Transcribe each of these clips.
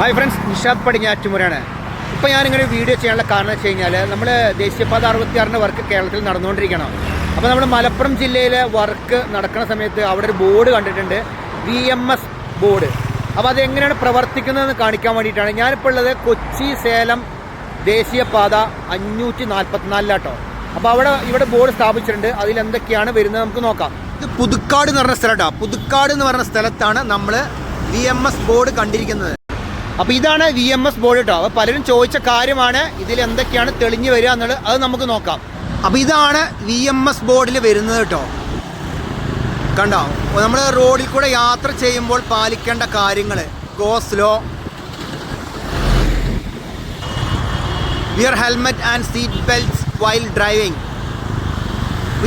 Hi friends Nishad പടിഞ്ഞാറ്റുമുരാണ് ഇപ്പോൾ ഞാനിങ്ങനെ video ചെയ്യാനുള്ള കാരണം വെച്ച് കഴിഞ്ഞാൽ നമ്മൾ ദേശീയപാത അറുപത്തിയാറിന്റെ വർക്ക് കേരളത്തിൽ നടന്നുകൊണ്ടിരിക്കണം അപ്പോൾ നമ്മൾ മലപ്പുറം ജില്ലയിലെ വർക്ക് നടക്കുന്ന സമയത്ത് അവിടെ ഒരു ബോർഡ് കണ്ടിട്ടുണ്ട് വി എം എസ് ബോർഡ്. അപ്പോൾ അതെങ്ങനെയാണ് പ്രവർത്തിക്കുന്നതെന്ന് കാണിക്കാൻ വേണ്ടിയിട്ടാണ് ഞാനിപ്പോൾ ഉള്ളത് കൊച്ചി സേലം ദേശീയപാത അഞ്ഞൂറ്റി നാൽപ്പത്തിനാലിലാട്ടോ അപ്പോൾ അവിടെ ഇവിടെ ബോർഡ് സ്ഥാപിച്ചിട്ടുണ്ട് അതിൽ എന്തൊക്കെയാണ് വരുന്നത് നമുക്ക് നോക്കാം. ഇത് പുതുക്കാട് എന്ന് പറഞ്ഞ സ്ഥലമാണ് പുതുക്കാട് എന്ന് പറഞ്ഞ സ്ഥലത്താണ് നമ്മൾ വി എം എസ് ബോർഡ് കണ്ടിരിക്കുന്നത്. അപ്പോൾ ഇതാണ് വി എം എസ് ബോർഡ് കേട്ടോ അപ്പോൾ പലരും ചോദിച്ച കാര്യമാണ് ഇതിൽ എന്തൊക്കെയാണ് തെളിഞ്ഞു വരിക എന്നുള്ളത് അത് നമുക്ക് നോക്കാം. അപ്പോൾ ഇതാണ് വി എം എസ് ബോർഡിൽ വരുന്നത് കേട്ടോ കണ്ടോ? നമ്മൾ റോഡിൽ കൂടെ യാത്ര ചെയ്യുമ്പോൾ പാലിക്കേണ്ട കാര്യങ്ങൾ go slow wear helmet and seat belts while driving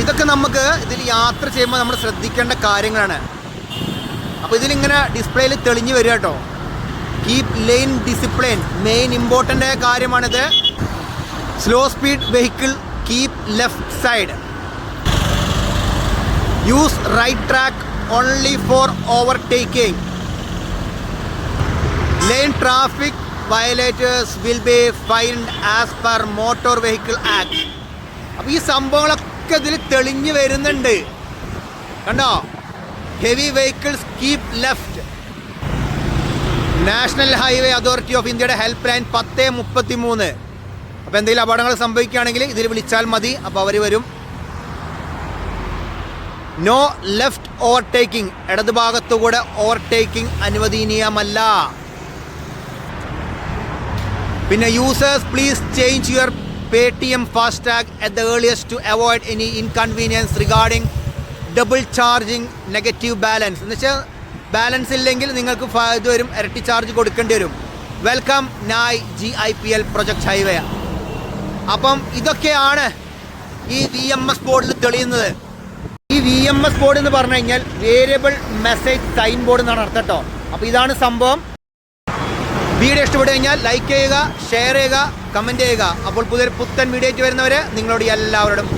ഇതൊക്കെ നമുക്ക് ഇതിൽ യാത്ര ചെയ്യുമ്പോൾ നമ്മൾ ശ്രദ്ധിക്കേണ്ട കാര്യങ്ങളാണ്. അപ്പോൾ ഇതിലിങ്ങനെ ഡിസ്പ്ലേയിൽ തെളിഞ്ഞു വരിക കേട്ടോ keep lane discipline main important ആയ കാര്യമാണിത്. Slow speed vehicle keep left side use right track only for overtaking lane traffic violators will be fined as per motor vehicle act അപ്പോൾ ഈ സംഭവങ്ങളൊക്കെ ഇതിൽ തെളിഞ്ഞു വരുന്നുണ്ട്. കണ്ടോ? Heavy vehicles keep left national highway authority of ഇന്ത്യയുടെ help line പത്ത് മുപ്പത്തി മൂന്ന് അപ്പോൾ എന്തെങ്കിലും അപകടങ്ങൾ സംഭവിക്കുകയാണെങ്കിൽ ഇതിൽ വിളിച്ചാൽ മതി. അപ്പോൾ അവർ വരും. നോ ലെഫ്റ്റ് ഓവർടേക്കിംഗ് ഇടതുഭാഗത്തുകൂടെ ഓവർടേക്കിംഗ് അനുവദനീയമല്ല. പിന്നെ users please change your Paytm FASTag at the earliest to avoid any inconvenience regarding double charging negative balance എന്ന് വെച്ചാൽ ബാലൻസ് ഇല്ലെങ്കിൽ നിങ്ങൾക്ക് ഇത് വരും ഇരട്ടി ചാർജ് കൊടുക്കേണ്ടി വരും. വെൽക്കം നായ് G I P L project highway അപ്പം ഇതൊക്കെയാണ് ഈ വി എം എസ് ബോർഡിൽ തെളിയുന്നത്. ഈ വി എം എസ് ബോർഡ് എന്ന് പറഞ്ഞു കഴിഞ്ഞാൽ വേരിയബിൾ മെസ്സേജ് സൈൻ ബോർഡ് എന്നാണ് അർത്ഥം കേട്ടോ. അപ്പോൾ ഇതാണ് സംഭവം. വീഡിയോ ഇഷ്ടപ്പെട്ടു കഴിഞ്ഞാൽ ലൈക്ക് ചെയ്യുക ഷെയർ ചെയ്യുക കമന്റ് ചെയ്യുക. അപ്പോൾ പുതിയൊരു പുത്തൻ വീഡിയോ ആയിട്ട് വരുന്നവരെ നിങ്ങളോട് എല്ലാവരോടും